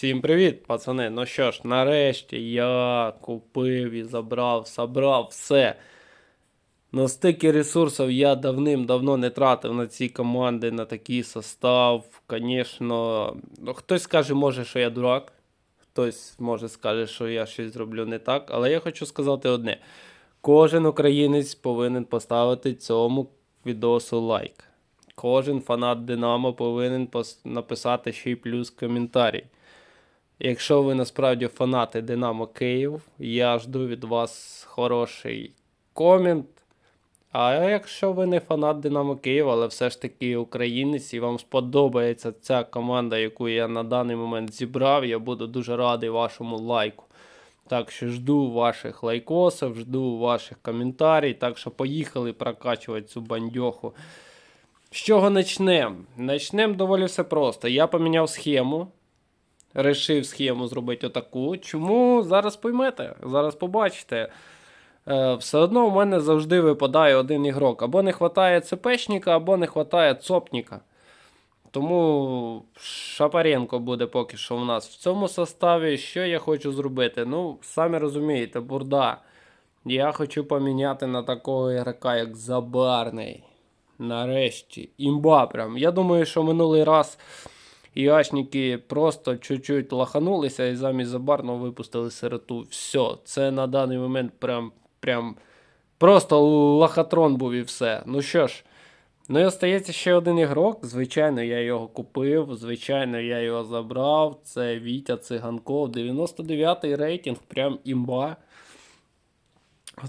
Всім привіт, пацани. Ну що ж, нарешті я купив і забрав, забрав все. На стільки ресурсів я давним-давно не тратив на ці команди, на такий состав. Звісно, ну, хтось скаже, може, що я дурак. Хтось може скаже, що я щось зроблю не так. Але я хочу сказати одне: кожен українець повинен поставити цьому відосу лайк. Кожен фанат Динамо повинен написати ще й плюс коментарій. Якщо ви насправді фанати Динамо Київ, я жду від вас хороший комент. А якщо ви не фанат Динамо Київ, але все ж таки українець і вам сподобається ця команда, яку я на даний момент зібрав, я буду дуже радий вашому лайку. Так що жду ваших лайкосів, жду ваших коментарів. Так що поїхали прокачувати цю бандьоху. З чого почнемо? Почнемо доволі все просто. Я поміняв схему. Решив схему зробити отаку. Чому зараз поймете? Зараз побачите. Е, все одно у мене завжди випадає один ігрок. Або не вистачає ЦПшника, або не вистачає цопніка. Тому Шапаренко буде поки що у нас в цьому составі. Що я хочу зробити? Ну, самі розумієте, бурда. Я хочу поміняти на такого ігрока, як Забарний. Нарешті. Імба прям. Я думаю, що минулий раз Яшники просто чуть-чуть лаханулися і замість забарного випустили сироту. Все, це на даний момент прям, прям просто лохотрон був і все. Ну що ж, ну і остається ще один ігрок. Звичайно, я його купив, звичайно, я його забрав. Це Вітя Циганков, 99-й рейтинг, прям імба.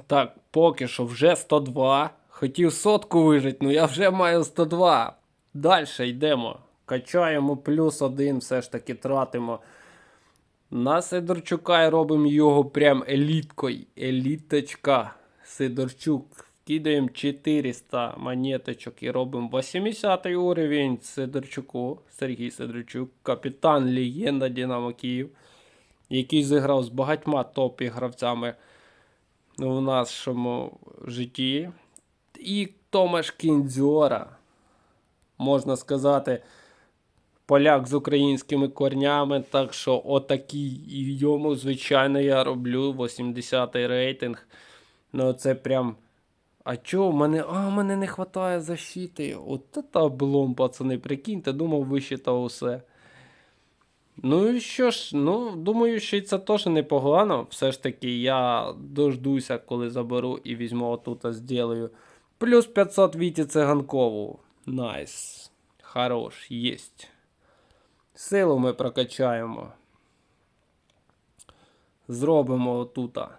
Так, поки що вже 102. Хотів сотку вижити, ну я вже маю 102. Далі йдемо. Качаємо плюс один, все ж таки тратимо. На Сидорчука і робимо його прям еліткою. Еліточка. Сидорчук. Вкидаємо 400 монеточок і робимо 80 уровень Сидорчуку. Сергій Сидорчук, капітан легенда Динамо Київ, який зіграв з багатьма топ-гравцями в нашому житті. І Томаш Кіндзьора, можна сказати, поляк з українськими корнями. Так що отакий і йому, звичайно, я роблю 80-й рейтинг. Ну, це прям. А чого? В мене. А, мене не вистачає защити. От це облом, пацани, прикиньте, думав, вищитав усе. Ну і що ж, ну, думаю, що це теж непогано. Все ж таки, я дождуся, коли заберу і візьму отут, зроблю. Плюс 500 Віті Циганкову. Найс. Хорош, єсть. Силу ми прокачаємо. Зробимо отута.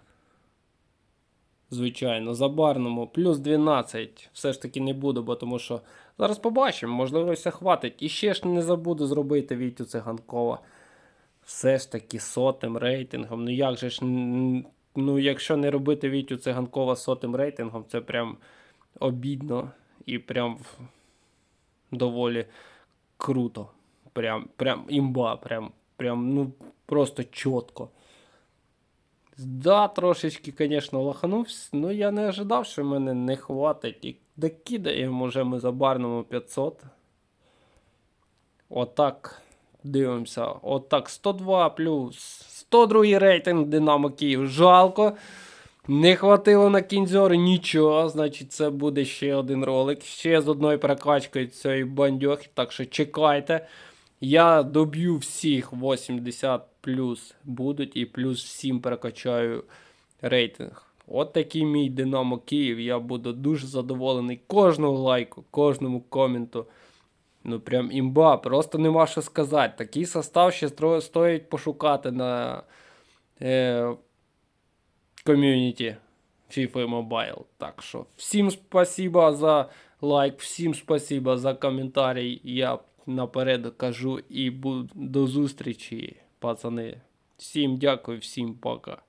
Звичайно, забарному. Плюс 12. Все ж таки не буду, бо тому що. Зараз побачимо, можливо, все хватить. І ще ж не забуду зробити Вітю Циганкова. Все ж таки сотим рейтингом. Ну як же ж. Ну, якщо не робити Вітю Циганкова сотим рейтингом, це прям обідно і прям доволі круто. Прям, прям імба, прям, прям, ну, просто чітко. Да, трошечки, звісно, лоханувся, ну я не ожидав, що мене не хватить. І докидаємо вже ми за барному 500. Отак. Дивимося. Отак. 102 плюс 102 рейтинг Динамо Київ. Жалко. Не хватило на кінзьори нічого. Значить, це буде ще один ролик. Ще з одною прокачкою цієї бандьохи. Так що чекайте. Я доб'ю всіх 80 плюс будуть і плюс всім перекачаю рейтинг. От такий мій Динамо Київ. Я буду дуже задоволений кожному лайку, кожному коменту. Ну прям імба, просто нема що сказати. Такий состав ще стоїть пошукати на е, ком'юніті FIFA Mobile. Так що всім спасибо за лайк, всім спасибо за коментарі. Я наперед кажу і буду до зустрічі, пацани. Всім дякую, всім пока.